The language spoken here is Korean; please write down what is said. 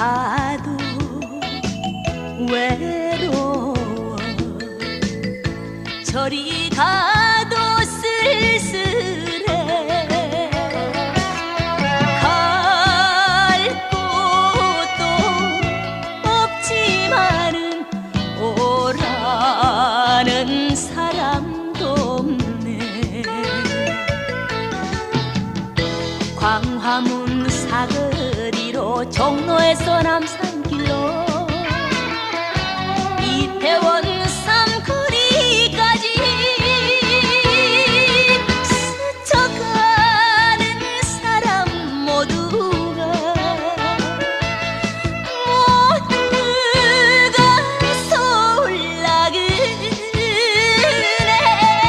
봐도 외로워. 저리 가도 쓸쓸해. 갈 곳도 없지만은 오라는 사람도 없네. 광화문 사극 종로에서 남산길로